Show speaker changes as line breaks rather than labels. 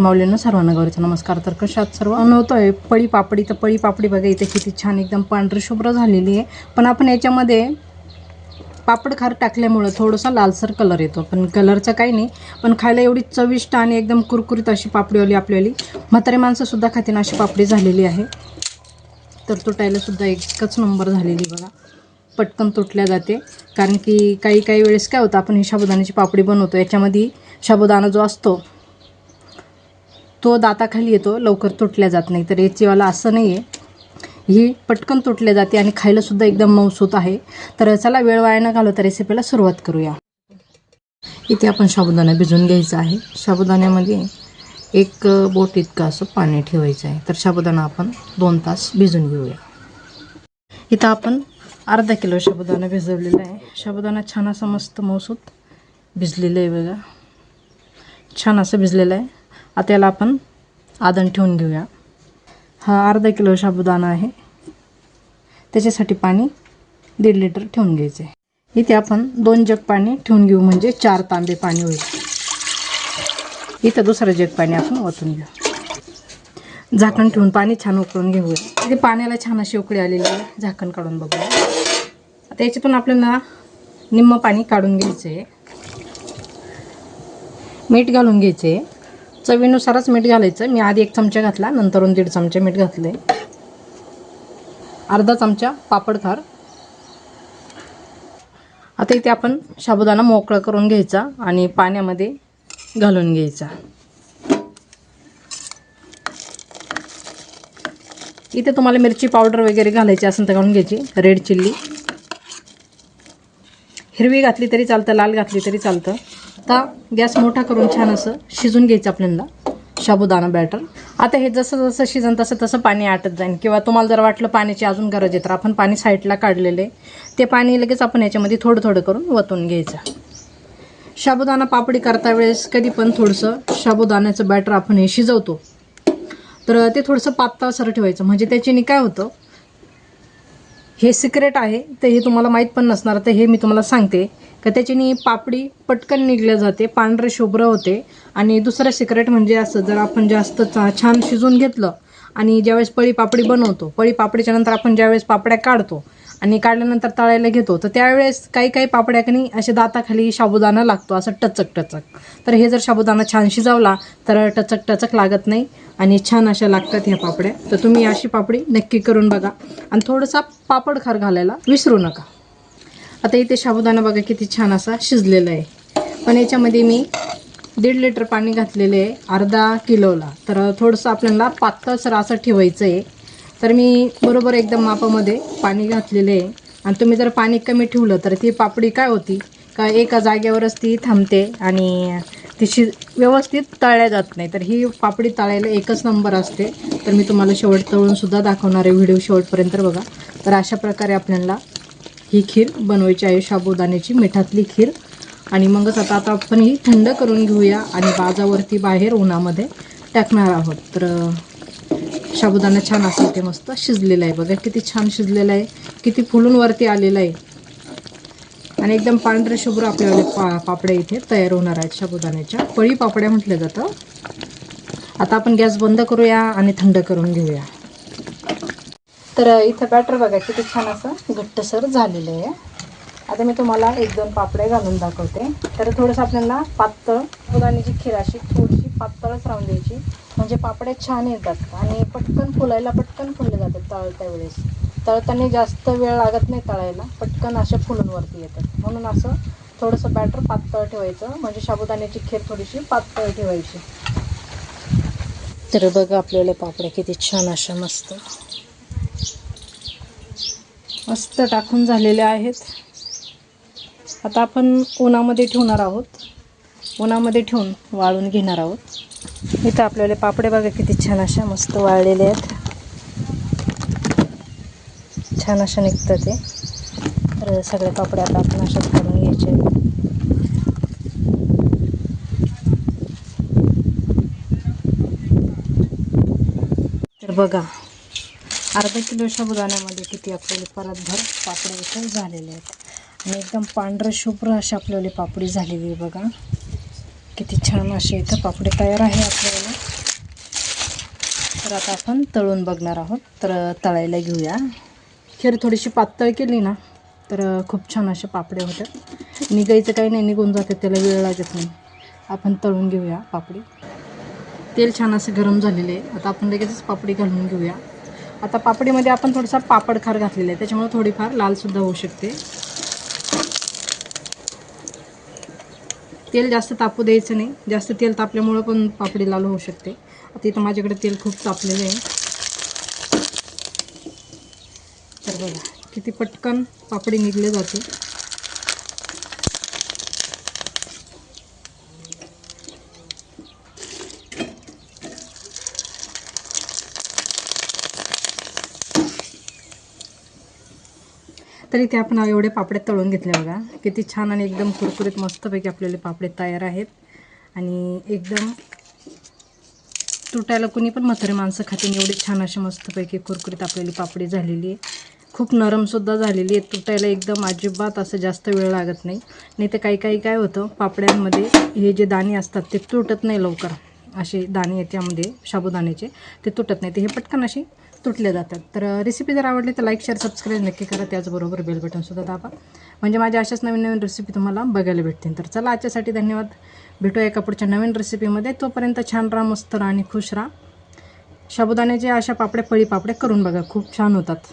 माऊलींना सर्वांना गौरीचा नमस्कार. तर कशात सर्व अनवतोय पळी पापडी तर पळी पापडी बघा इथे किती छान एकदम पांढरी शुभ्र झालेली आहे. पण आपण याच्यामध्ये पापड खार टाकल्यामुळं थोडंसं लालसर कलर येतो. पण कलरचं काही नाही. पण खायला एवढी चविष्ट आणि एकदम कुरकुरीत अशी पापडीवाली आपल्याली म्हातारी माणसंसुद्धा खातीन अशी पापडी झालेली आहे. तर तुटायलासुद्धा एकच नंबर झालेली बघा. पटकन तुटल्या जाते. कारण की काही काही वेळेस काय होतं आपण ही शाबुदाण्याची पापडी बनवतो. याच्यामध्ये शाबुदाणा जो असतो तो दाताखाली येतो लवकर तुटल्या जात नाही. तर याचीवाला असं नाही आहे ही पटकन तुटल्या जाते आणि खायलासुद्धा एकदम मऊसूत आहे. तर चला वेळ वाया न घालवता रेसिपीला सुरुवात करूया. इथे आपण साबुदाणा भिजवून घ्यायचा आहे. साबुदाण्यामध्ये एक बोट इतकं असं पाणी ठेवायचं आहे. तर साबुदाणा आपण दोन तास भिजून घेऊया. इथं आपण अर्धा किलो साबुदाणा भिजवलेला आहे. साबुदाणा छान असा मस्त मौसूत भिजलेलं आहे बघा. छान असं भिजलेलं आहे. आता याला आपण आदण ठेवून घेऊया. हा अर्धा किलो साबुदाणा आहे. त्याच्यासाठी पाणी दीड लिटर ठेवून घ्यायचं. आहे इथे आपण दोन जग पाणी ठेवून घेऊ म्हणजे चार तांबे पाणी होईल. इथं दुसरं जग पाणी आपण ओतून घेऊ. झाकण ठेवून पाणी छान उकळून घेऊया. इथे पाण्याला छान अशी उकळी आलेली आहे. झाकण काढून बघूया. आता याच्यातून आपल्याला निम्म पाणी काढून घ्यायचं आहे मीठ घालून घ्यायचे आहे चवीनुसारच मीठ घालायचं. मी आधी एक चमचा घातला नंतरून दीड चमचे मीठ घातले अर्धा चमचा पापडखार आता इथे आपण साबुदाणा मोकळा करून घ्यायचा आणि पाण्यामध्ये घालून घ्यायचा. इथे तुम्हाला मिरची पावडर वगैरे घालायची असेल तर घालून घ्यायची. Red chilli. हिरवी घातली तरी चालतं लाल घातली तरी चालतं. आता गॅस मोठा करून छान असं शिजून घ्यायचं आपल्याला. शाबुदाना बॅटर आता हे जसं जसं शिजन तसं तसं पाणी आटत जाईल किंवा तुम्हाला जर वाटलं पाण्याची अजून गरज आहे तर आपण पाणी साईडला काढलेले ते पाणी लगेच आपण याच्यामध्ये थोडं थोडं करून वतून घ्यायचं. शाबुदाना पापडी करता वेळेस कधी पण थोडंसं शाबुदाण्याचं बॅटर आपण हे शिजवतो. तर ते थोडंसं पातळसर ठेवायचं. म्हणजे त्याच्याने काय होतं हे सिक्रेट आहे तर हे तुम्हाला माहीत पण नसणार तर हे मी तुम्हाला सांगते. का त्याच्याने पापडी पटकन निघल्या जाते पांढरे शुभ्र होते. आणि दुसरं सिक्रेट म्हणजे असं जर आपण जास्त चा- छान शिजून घेतलं आणि ज्यावेळेस पळी पापडी बनवतो पळी पापडीच्या नंतर आपण ज्यावेळेस पापड्या काढतो आणि काढल्यानंतर तळायला घेतो तर त्यावेळेस काही काही पापड्याकनी असे दाताखाली साबुदाणा लागतो असं टचक टचक. तर हे जर साबुदाणा छान शिजवला तर टचक टचक लागत नाही आणि छान अशा लागतात ह्या पापड्या. तर तुम्ही अशी पापडी नक्की करून बघा. आणि थोडंसं पापड खार घालायला विसरू नका. आता इथे साबुदाणा बघा किती छान असा शिजलेला आहे. पण याच्यामध्ये मी दीड लिटर पाणी घातलेलं आहे अर्धा किलोला. तर थोडंसं आपल्याला पातळसर असं ठेवायचं आहे तर मी बरोबर एकदम मापामध्ये पाणी घातलेलं आहे. आणि तुम्ही जर पाणी कमी ठेवलं तर ती पापडी काय होती? का एका जागेवरच ती थांबते आणि ती शि व्यवस्थित तळल्या जात नाही. तर ही पापडी तळायला एकच नंबर असते. तर मी तुम्हाला शेवट तळूनसुद्धा दाखवणार आहे. व्हिडिओ शेवटपर्यंत बघा. तर अशा प्रकारे आपल्याला ही खीर बनवायची आहे साबुदाण्याची मिठातली खीर. आणि मगच आता आता आपण ही थंड करून घेऊया आणि बाजावरती बाहेर उन्हामध्ये टाकणार आहोत. तर शाबुदाणा साबुदाणा छान असं ते मस्त शिजलेलं आहे. बघा किती छान शिजलेलं आहे. किती फुलून वरती आलेलं आहे. आणि एकदम पांढरे शुभ्र आपल्याला पा पापड्या इथे तयार होणार आहेत साबुदाण्याच्या पळी पापड्या म्हटलं जातं. आता आपण गॅस बंद करूया आणि थंड करून घेऊया. तर इथं बॅटर बघा किती छान असं घट्टसर झालेलं आहे. आता मी तुम्हाला एक दोन पापडे घालून दाखवते. तर थोडंसं आपल्याला पातळ साबुदाण्याची खीर अशी थोडीशी पातळच राहून द्यायची. म्हणजे पापड्या छान येतात आणि पटकन फुलायला पटकन फुलले जातात तळत्या वेळेस. तळताना जास्त वेळ लागत नाही तळायला पटकन अशा फुलूनवरती येतात. म्हणून असं थोडंसं बॅटर पातळ ठेवायचं. म्हणजे साबुदाण्याची खीर थोडीशी पातळ ठेवायची. तर बघा आपल्याला पापड्या किती छान अशा मस्त मस्त टाकून झालेले आहेत. आता आपण उन्हामध्ये ठेवणार आहोत. उन्हामध्ये ठेवून वाळून घेणार आहोत. इथं आपल्याला पापडे बघा किती छान अशा मस्त वाळलेले आहेत. छान अशा निघतं ते. तर सगळे पापडे आता आपण अशाच काढून घ्यायचे तर बघा अर्धा किलो साबुदाण्यामध्ये किती आपल्याला परतभर पापड्या इथं झालेले आहेत. आणि एकदम पांढरं शुभ्र अशी आपल्याला पापडी झालेली आहे बघा. किती छान असे इथं पापडी तयार आहे आपल्याला. तर आता आपण तळून बघणार आहोत. तर तळायला घेऊया. खीर थोडीशी पातळ केली ना तर खूप छान अशा पापड्या होत्या. निघायचं काही नाही निघून जाते त्याला वेळ लागत नाही. आपण तळून घेऊया पापडी. तेल छान असं गरम झालेले आहे. आता आपण लगेचच पापडी घालून घेऊया. आता पापडीमध्ये आपण थोडासा पापड खार घातलेला आहे. त्याच्यामुळे थोडीफार लालसुद्धा होऊ शकते. तेल जास्त तापू द्यायचं नाही. जास्त तेल तापल्यामुळं पण पापडी लाल होऊ शकते. आता इथं माझ्याकडे तेल खूप तापलेलं आहे. तर बघा किती पटकन पापडी निघले जाते. तर इथे आपण एवढे पापडे तळून घेतले बघा. किती छान आणि एकदम कुरकुरीत मस्तपैकी आपल्याला पापडे तयार आहेत. आणि एकदम तुटायला कुणी पण म्हातारे माणसं खातील एवढी छान अशी मस्तपैकी कुरकुरीत आपल्याला पापडी झालेली आहे खूप नरमसुद्धा झालेली आहे तुटायला एकदम अजिबात असं जास्त वेळ लागत नाही. नाही तर काही काही काय होतं पापड्यांमध्ये हे जे दाणे असतात ते तुटत नाही लवकर. असे दाणे याच्यामध्ये साबुदाण्याचे ते तुटत नाही. ते हे पटकन अशी तुटले जातात. तर रेसिपी जर आवडली तर लाईक शेअर सबस्क्राईब नक्की करा. त्याचबरोबर बेल बटनसुद्धा दाबा. म्हणजे माझ्या अशाच नवीन नवीन रेसिपी तुम्हाला बघायला भेटतील. तर चला आजच्यासाठी धन्यवाद. भेटूया एका पुढच्या नवीन रेसिपीमध्ये तोपर्यंत छान राहा मस्त राहा आणि खुश राहा. साबुदाण्याचे अशा पापड्या पळी पापड्या करून बघा. खूप छान होतात.